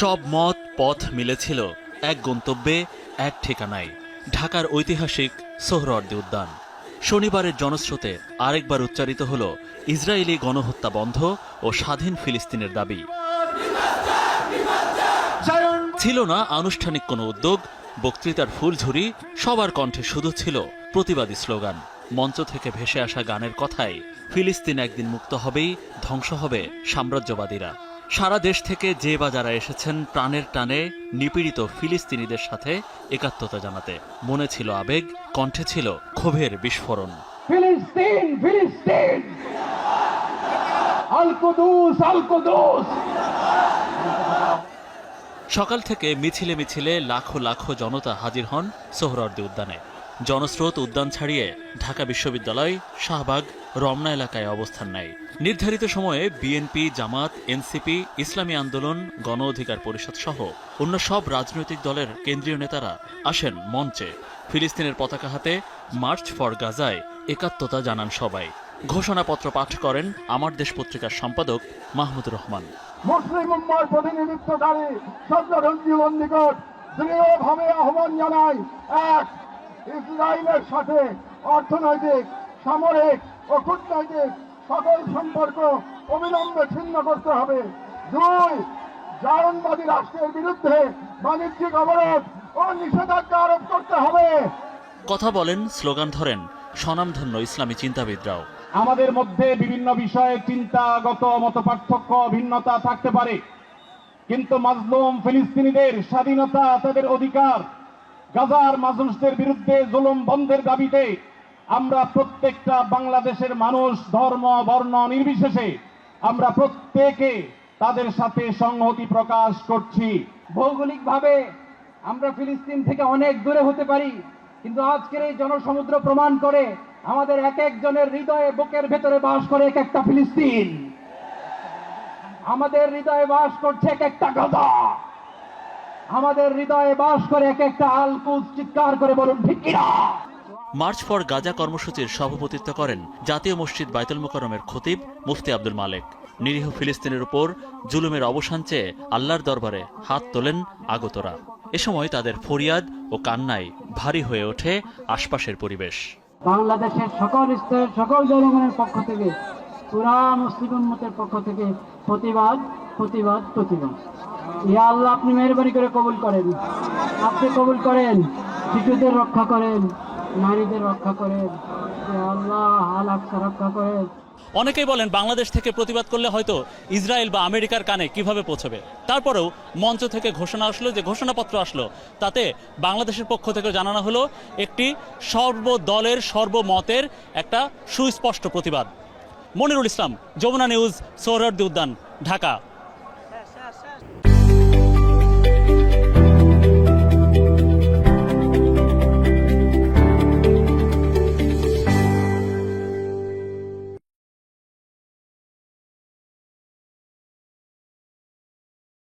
সব মত, পথ মিলেছিল এক গন্তব্যে, এক ঠিকানায়, ঢাকার ঐতিহাসিক সোহরওয়ার্দী উদ্যান। শনিবারের জনস্রোতে আরেকবার উচ্চারিত হল, ইসরায়েলি গণহত্যা বন্ধ ও স্বাধীন ফিলিস্তিনের দাবি। ছিল না আনুষ্ঠানিক কোনো উদ্যোগ, বক্তৃতার ফুলঝুরি, সবার কণ্ঠে শুধু ছিল প্রতিবাদী স্লোগান। মঞ্চ থেকে ভেসে আসা গানের কথায়, ফিলিস্তিন একদিন মুক্ত হবেই, ধ্বংস হবে সাম্রাজ্যবাদীরা। সারা দেশ থেকে যে বা যারা এসেছেন প্রাণের টানে নিপীড়িত ফিলিস্তিনিদের সাথে একাত্মতা জানাতে। মনে ছিল আবেগ কণ্ঠে ছিল ক্ষোভের বিস্ফোরণ। ফিলিস্তিন ফিলিস্তিন! আল কুদুস আল কুদুস সকাল থেকে মিছিলে মিছিলে লাখো লাখো জনতা হাজির হন সোহরাওয়ার্দী উদ্যানে। জনস্রোত উদ্যান ছাড়িয়ে ঢাকা বিশ্ববিদ্যালয় শাহবাগ রমনা এলাকায় অবস্থান নেয়। নির্ধারিত সময়ে বিএনপি, জামাত, এনসিপি, ইসলামী আন্দোলন, গণ অধিকার পরিষদ সহ অন্য সব রাজনৈতিক দলের কেন্দ্রীয় নেতারা আসেন মঞ্চে। ফিলিস্তিনের পতাকা হাতে মার্চ ফর গাজায় একাত্মতা জানান সবাই। ঘোষণাপত্র পাঠ করেন আমার দেশ পত্রিকার সম্পাদক মাহমুদ রহমান। মুসলিম উম্মার প্রতিনিধিত্বকারী দৃঢ়ভাবে আহ্বান জানাই এক, ইসরায়েলের সাথে অর্থনৈতিক, সামরিক ও কূটনৈতিক সকল সম্পর্ক অবিলম্বে ছিন্ন করতে হবে। দুই জায়নবাদী রাষ্ট্রের বিরুদ্ধে বাণিজ্যিক অবরোধ ও নিষেধাজ্ঞা আরোপ করতে হবে। কথা বলেন স্লোগান ধরেন স্বনামধন্য ইসলামী চিন্তাবিদরাও। আমাদের মধ্যে বিভিন্ন বিষয়ে চিন্তাগত মত পার্থক্য ভিন্নতা থাকতে পারে। কিন্তু মাজলুম ফিলিস্তিনিদের স্বাধীনতা তাদের অধিকার। গাজার মানুষদের বিরুদ্ধে জুলুম বন্ধের দাবিতে আমরা প্রত্যেকটা বাংলাদেশের মানুষ ধর্ম, বর্ণ নির্বিশেষে আমরা প্রত্যেকে তাদের সাথে সংহতি প্রকাশ করছি। ভৌগোলিকভাবে আমরা ফিলিস্তিন থেকে অনেক দূরে হতে পারি, কিন্তু আজকের এই জনসমুদ্র প্রমাণ করে আমাদের এক একজনের হৃদয়ে বুকের ভেতরে বাস করে এক একটা ফিলিস্তিন। আমাদের হৃদয়ে বাস করছে এক একটা গাজা। আমাদের হৃদয়ে বাস করে এক একটা আলকুজ চিৎকার করে বলুন, ঠিক কিনা? মার্চ ফর গাজা কর্মসূচির সভাপতিত্ব করেন জাতীয় মসজিদ বাইতুল মোকরমের খতিব মুফতি আব্দুল মালেক। নিরীহ ফিলিস্তিনের উপর জুলুমের অবসান চেয়ে আল্লাহর দরবারে হাত তোলেন আগতরা। এ সময় তাদের ফরিয়াদ ও কান্নায় ভারী হয়ে ওঠে আশপাশের পরিবেশ। বাংলাদেশের সকল স্তরের সকল জনগণের পক্ষ থেকে পুরা মুসলিম উম্মতের পক্ষ থেকে প্রতিবাদ প্রতিবাদ প্রতিবাদ। ইয়া আল্লাহ, আপনি মেহরবানি করে কবুল করেন। আপনি কবুল করেন, শিশুদের রক্ষা করেন। নারীদের রক্ষা ইয়া আল্লাহ আকসা রক্ষা করেন অনেকেই বলেন বাংলাদেশ থেকে প্রতিবাদ করলে হয়তো ইসরায়েল বা আমেরিকার কানে কীভাবে পৌঁছবে। তারপরেও মঞ্চ থেকে ঘোষণা আসলো যে ঘোষণাপত্র আসলো। তাতে বাংলাদেশের পক্ষ থেকে জানানো হলো, একটি সর্বদলের সর্বমতের একটা সুস্পষ্ট প্রতিবাদ। মনিরুল ইসলাম, যমুনা নিউজ সৌরদ্দি উদ্যান, ঢাকা।